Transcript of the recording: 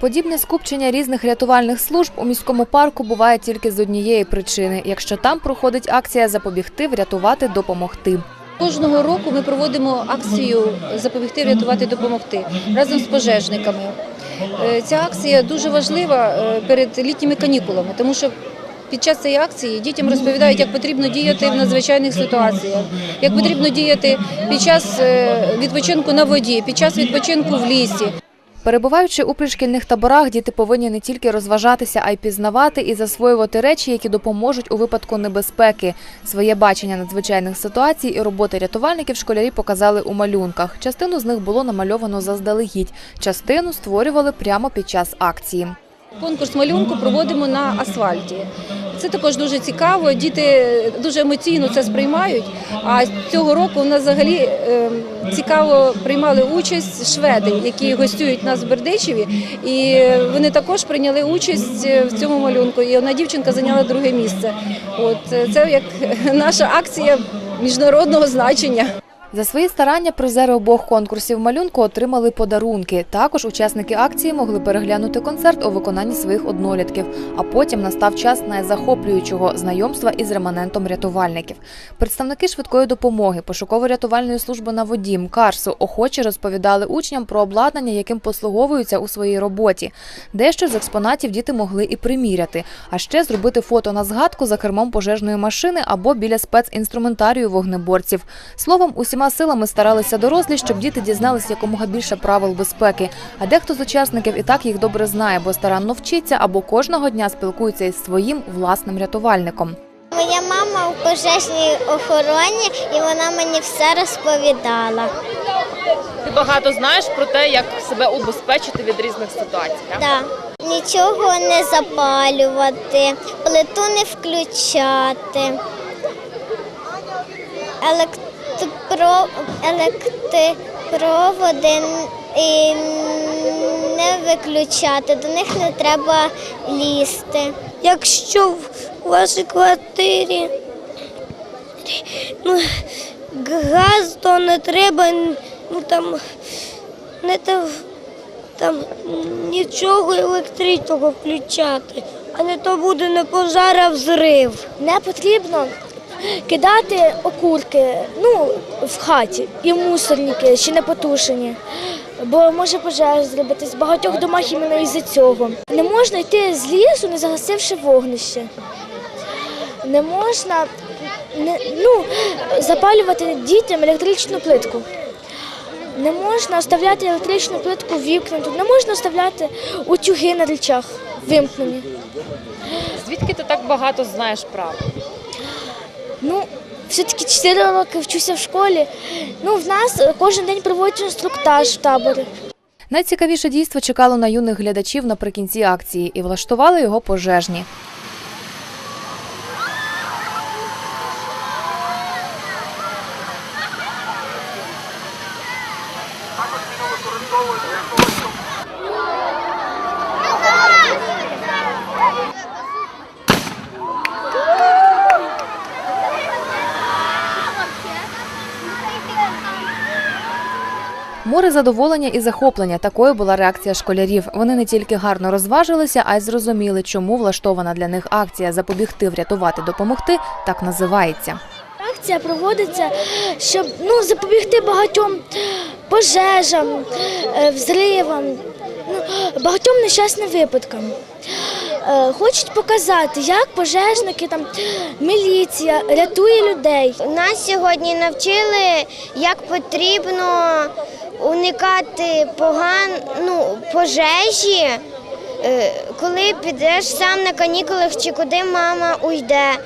Подібне скупчення різних рятувальних служб у міському парку буває тільки з однієї причини, якщо там проходить акція запобігти, врятувати, допомогти. Кожного року ми проводимо акцію запобігти, врятувати, допомогти разом з пожежниками. Е, Ця акція дуже важлива е, перед літніми канікулами, тому що під час цієї акції дітям розповідають, як потрібно діяти в надзвичайних ситуаціях, як потрібно діяти під час е, відпочинку на воді, під час відпочинку в лісі. Перебуваючи у пришкільних таборах, діти повинні не тільки розважатися, а й пізнавати і засвоювати речі, які допоможуть у випадку небезпеки. Своє бачення надзвичайних ситуацій і роботи рятувальників школярі показали у малюнках. Частину з них було намальовано заздалегідь, частину створювали прямо під час акції. Конкурс малюнку проводимо на асфальті. Це також дуже цікаво. Діти дуже емоційно це сприймають. А цього року у нас взагалі е, цікаво приймали участь шведи, які гостюють нас в Бердичеві, і вони також прийняли участь в цьому малюнку. І одна дівчинка зайняла друге місце. От е, це як наша акція міжнародного значення. За свої старання призери обох конкурсів малюнку отримали подарунки. Також учасники акції могли переглянути концерт у виконанні своїх однолітків. А потім настав час найзахоплюючого знайомства із реманентом рятувальників. Представники швидкої допомоги, пошуково-рятувальної служби на воді МКАРСу охоче розповідали учням про обладнання, яким послуговуються у своїй роботі. Дещо з експонатів діти могли і приміряти, а ще зробити фото на згадку за кермом пожежної машини або біля спецінструментарію вогнеборців. Словом, усіма силами старалися дорослі, щоб діти дізналися якомога більше правил безпеки. А дехто з учасників і так їх добре знає, бо старанно вчиться або кожного дня спілкується із своїм власним рятувальником. Моя мама в пожежній охороні і вона мені все розповідала. Ти багато знаєш про те, як себе убезпечити від різних ситуацій. так? Да. Нічого не запалювати, плиту не включати, електропро... електропроводи і не виключати, до них не треба лізти. Якщо в вашій квартирі ну, газ, то не треба ну, там, не та- там нічого електричного включати, а не то буде не пожар, а взрив. Не потрібно кидати окурки ну, в хаті і мусорники ще не потушені, бо може пожежа зробитись. В багатьох домах іменно із-за цього. Не можна йти з лісу, не загасивши вогнище. Не можна не, ну, запалювати дітям електричну плитку. Не можна оставляти електричну плитку вікнуту, не можна оставляти утюги на речах вимкнені. Звідки ти так багато знаєш правил? Ну, все-таки 4 роки вчуся в школі. Ну, в нас кожен день проводять інструктаж в таборі. Найцікавіше дійство чекало на юних глядачів наприкінці акції і влаштували його пожежні. Море задоволення і захоплення. Такою була реакція школярів. Вони не тільки гарно розважилися, а й зрозуміли, чому влаштована для них акція запобігти, врятувати, допомогти так називається. Акція проводиться, щоб ну, запобігти багатьом пожежам, е, взривам, ну, багатьом нещасним випадкам. Е, Хочуть показати, як пожежники, там, міліція рятує людей. Нас сьогодні навчили, як потрібно уникати поган... ну, пожежі, е, коли підеш сам на канікулах чи куди мама уйде.